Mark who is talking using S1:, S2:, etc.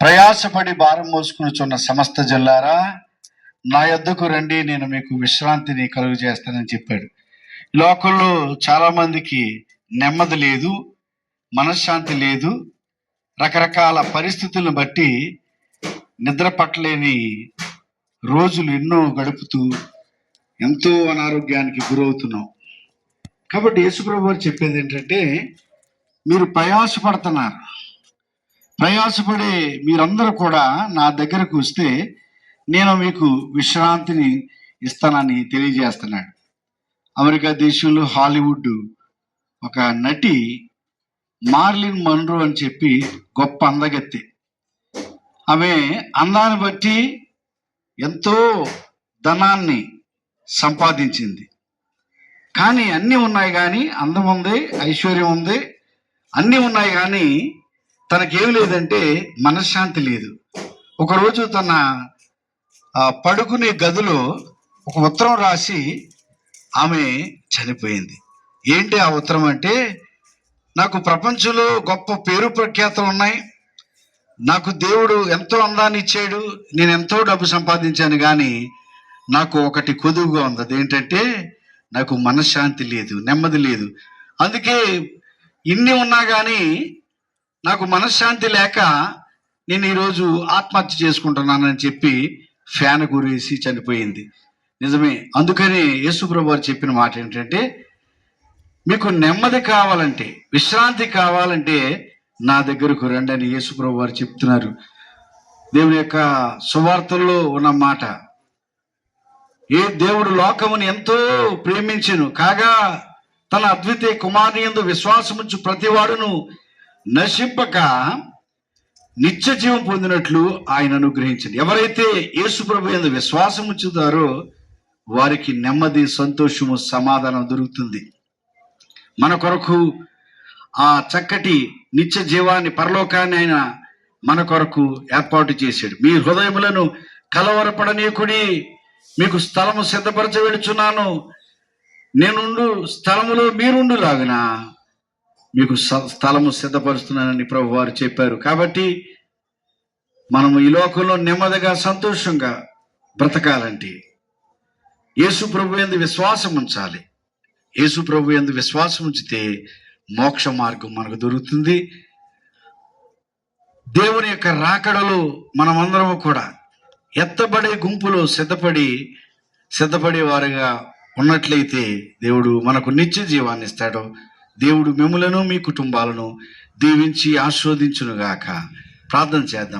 S1: ప్రయాసపడి భారం మోసుకునిచున్న సమస్త జిల్లారా నా యొద్దకు రండి నేను మీకు విశ్రాంతిని కలుగు చేస్తానని చెప్పాడు. లోకల్లో లోకంలో నెమ్మది లేదు మనశ్శాంతి లేదు. రకరకాల పరిస్థితులను బట్టి నిద్ర పట్టలేని రోజులు ఎన్నో గడుపుతూ ఎంతో అనారోగ్యానికి గురవుతున్నాం. కాబట్టి యేసుప్రభు వారు చెప్పేది ఏంటంటే మీరు ప్రయాసపడుతున్నారు. ప్రయాసపడే మీరందరూ కూడా నా దగ్గరకు వస్తే నేను మీకు విశ్రాంతిని ఇస్తానని తెలియజేస్తున్నాడు. అమెరికా దేశంలో హాలీవుడ్ ఒక నటి మార్లిన్ మన్రో అని చెప్పి గొప్ప అందగత్తె. ఆమె అందాన్ని బట్టి ఎంతో ధనాన్ని సంపాదించింది. కానీ అన్నీ ఉన్నాయి కానీ అందం ఉంది ఐశ్వర్యం ఉంది అన్నీ ఉన్నాయి కానీ తనకేం లేదంటే మనశ్శాంతి లేదు. ఒకరోజు తన పడుకునే గదిలో ఒక ఉత్తరం రాసి ఆమె చనిపోయింది. ఏంటి ఆ ఉత్తరం అంటే నాకు ప్రపంచంలో గొప్ప పేరు ప్రఖ్యాతలు ఉన్నాయి. నాకు దేవుడు ఎంతో అందాన్ని ఇచ్చాడు. నేను ఎంతో డబ్బు సంపాదించాను కానీ నాకు ఒకటి కొదువుగా ఉంది. అదేంటంటే నాకు మనశ్శాంతి లేదు నెమ్మది లేదు. అందుకే ఇన్ని ఉన్నా కానీ నాకు మనశ్శాంతి లేక నేను ఈరోజు ఆత్మహత్య చేసుకుంటున్నానని చెప్పి ఫ్యాన్ గురేసి చనిపోయింది. నిజమే. అందుకని యేసుప్రభు వారు చెప్పిన మాట ఏంటంటే మీకు నెమ్మది కావాలంటే విశ్రాంతి కావాలంటే నా దగ్గరకు రండి అని యేసుప్రభు వారు చెప్తున్నారు. దేవుని యొక్క సువార్తల్లో ఉన్న మాట ఏ దేవుడు లోకముని ఎంతో ప్రేమించను కాగా తన అద్వితీయ కుమారుని యందు విశ్వాసముంచు ప్రతివాడును నశింపక నిత్య జీవం పొందినట్లు ఆయన అనుగ్రహించింది. ఎవరైతే యేసుప్రభు ప్రభు విశ్వాసం ఉంచుతారో వారికి నెమ్మది సంతోషము సమాధానం దొరుకుతుంది. మన కొరకు ఆ చక్కటి నిత్య జీవాన్ని పరలోకాన్ని ఆయన మన కొరకు ఏర్పాటు చేశాడు. మీ హృదయములను కలవరపడనీయకుడి మీకు స్థలము సిద్ధపరచ వెళుచున్నాను నేనుండు స్థలములో మీరుండు లాగునా మీకు స- స్థలము సిద్ధపరుస్తున్నానని ప్రభు వారు చెప్పారు. కాబట్టి మనము ఈ లోకంలో నెమ్మదిగా సంతోషంగా బ్రతకాలంటే యేసు ప్రభు ఎందు విశ్వాసం ఉంచాలి. యేసు ప్రభు ఎందు విశ్వాసం ఉంచితే మోక్ష మార్గం మనకు దొరుకుతుంది. దేవుని యొక్క రాకడలో మనమందరము కూడా ఎత్తబడే గుంపులో సిద్ధపడి సిద్ధపడే వారుగా ఉన్నట్లయితే దేవుడు మనకు నిత్య జీవాన్ని ఇస్తాడు. దేవుడు మిమ్మలను మీ కుటుంబాలను దీవించి ఆస్వాదించునుగాక ప్రార్థన చేద్దాం.